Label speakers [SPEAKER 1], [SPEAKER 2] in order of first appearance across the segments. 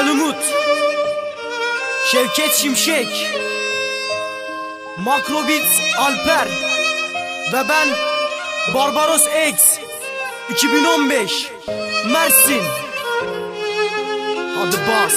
[SPEAKER 1] Veysel Umut. Şevket Şimşek. Makrobit Alper. Ve ben Barbaros X. 2015 Mersin. Hadi bas.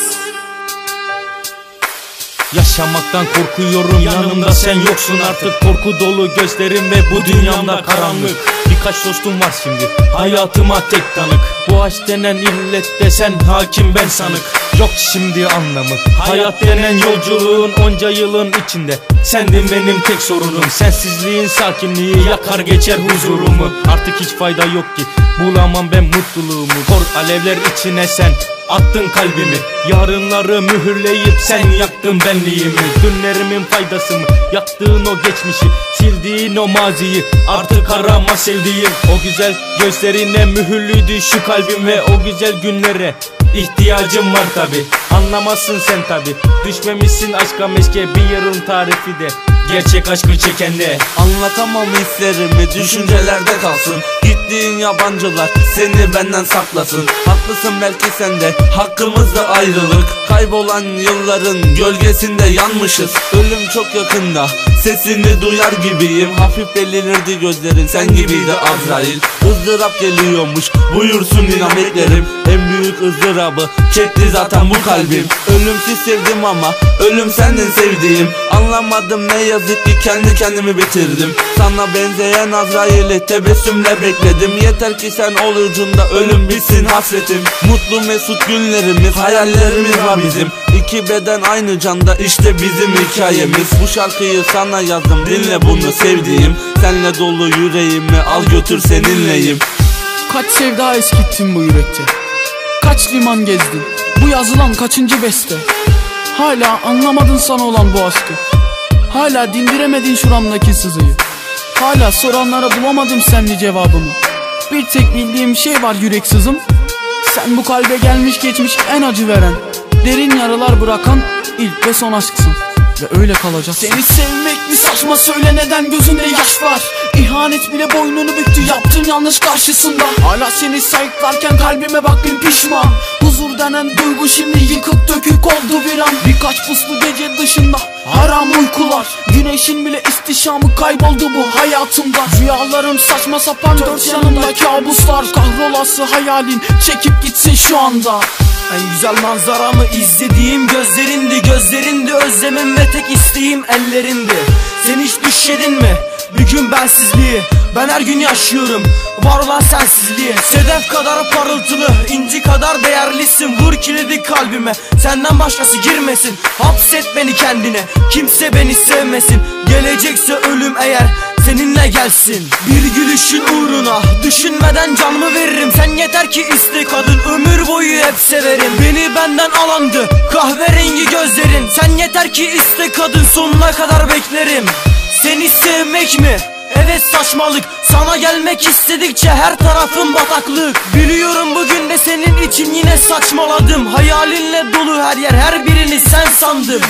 [SPEAKER 2] Yaşamaktan korkuyorum yanımda sen yoksun artık. Korku dolu gözlerim ve bu dünyamda karanlık. Birkaç dostum var şimdi. Hayatıma tek tanık. Bu aşk denen illette sen hakim ben sanık Yok şimdi anlamı. Hayat denen yolculuğun onca yılın içinde. Sendin benim tek sorunum Sensizliğin sakinliği yakar geçer huzurumu. Artık hiç fayda yok ki. Bulamam ben mutluluğumu. Kor alevler içine sen Attın kalbimi. Yarınları mühürleyip sen yaktın benliğimi. Dünlerimin faydası mı? Yaktığın o geçmişi Sildiğin o maziyi Artık arama sevdiğim. O güzel gözlerine mühürlüydü şu kalbim Ve o güzel günlere ihtiyacım var tabi Anlamazsın sen tabi Düşmemişsin aşka meşke bir yarın tarifi de Gerçek aşkı çekende
[SPEAKER 3] Anlatamam hislerimi düşüncelerde kalsın. Gittiğin yabancılar seni benden saklasın. Haklısın belki sen de hakkımızda ayrılık. Kaybolan yılların gölgesinde yanmışız. Ölüm çok yakında sesini duyar gibiyim. Hafif belirdi gözlerin sen gibiydi Azrail ızdırap geliyormuş. Buyursun dinamiklerim En büyük ızdırabı çekti zaten bu kalbim. Ölümsüz sevdim ama ölüm sendin sevdiğim. Anlamadım ne yazık ki kendi kendimi bitirdim. Sana benzeyen Azrail'i tebessümle bekledim. Yeter ki sen ol ucunda ölüm bitsin hasretim. Mutlu mesut günlerimiz hayallerimiz var bizim İki beden aynı canda işte bizim hikayemiz. Bu şarkıyı sana yazdım dinle bunu sevdiğim. Senle dolu yüreğimi al götür seninleyim.
[SPEAKER 4] Kaç sevda eskittin bu yürekte? Kaç liman gezdin? Bu yazılan kaçıncı beste? Hala anlamadın sana olan bu aşkı. Hala dindiremedin şuramdaki sızıyı. Hala soranlara bulamadım senli cevabımı. Bir tek bildiğim şey var yürek sızım Sen bu kalbe gelmiş geçmiş en acı veren Derin yaralar bırakan ilk ve son aşksın. Ve öyle kalacaksın Seni sevmek mi saçma? Söyle neden gözünde yaş var? İhanet bile boynunu büktü. Yaptığın yanlış karşısında. Hala seni sayıklarken kalbime bak pişman Huzur denen duygu şimdi yıkık dökük oldu bir an. Birkaç puslu gece dışında haram uykular. Güneşin bile istişamı kayboldu bu hayatımda. Rüyalarım saçma sapan dört yanımda kabuslar. Kahrolası hayalin çekip gitsin şu anda.
[SPEAKER 1] En güzel manzaramı izlediğim gözlerindi Gözlerinde özlemim ve tek isteğim ellerindi Sen hiç düşledin mi? Bir gün bensizliği Ben her gün yaşıyorum. Var olan sensizliği. Sedef kadar parıltılı inci kadar değerlisin. Vur kilidi kalbime Senden başkası girmesin. Hapset beni kendine Kimse beni sevmesin. Gelecekse ölüm eğer seninle gelsin. Bir gülüşün uğruna Düşünmeden canımı veririm. Sen yeter ki iste kadın Ömür boyu hep severim. Beni benden alandı Kahverengi gözlerin. Sen yeter ki iste kadın Sonuna kadar beklerim Seni sevmek mi? Evet saçmalık. Sana gelmek istedikçe her tarafım bataklık. Biliyorum bugün de senin için yine saçmaladım. Hayalinle dolu her yer her birini sen sandım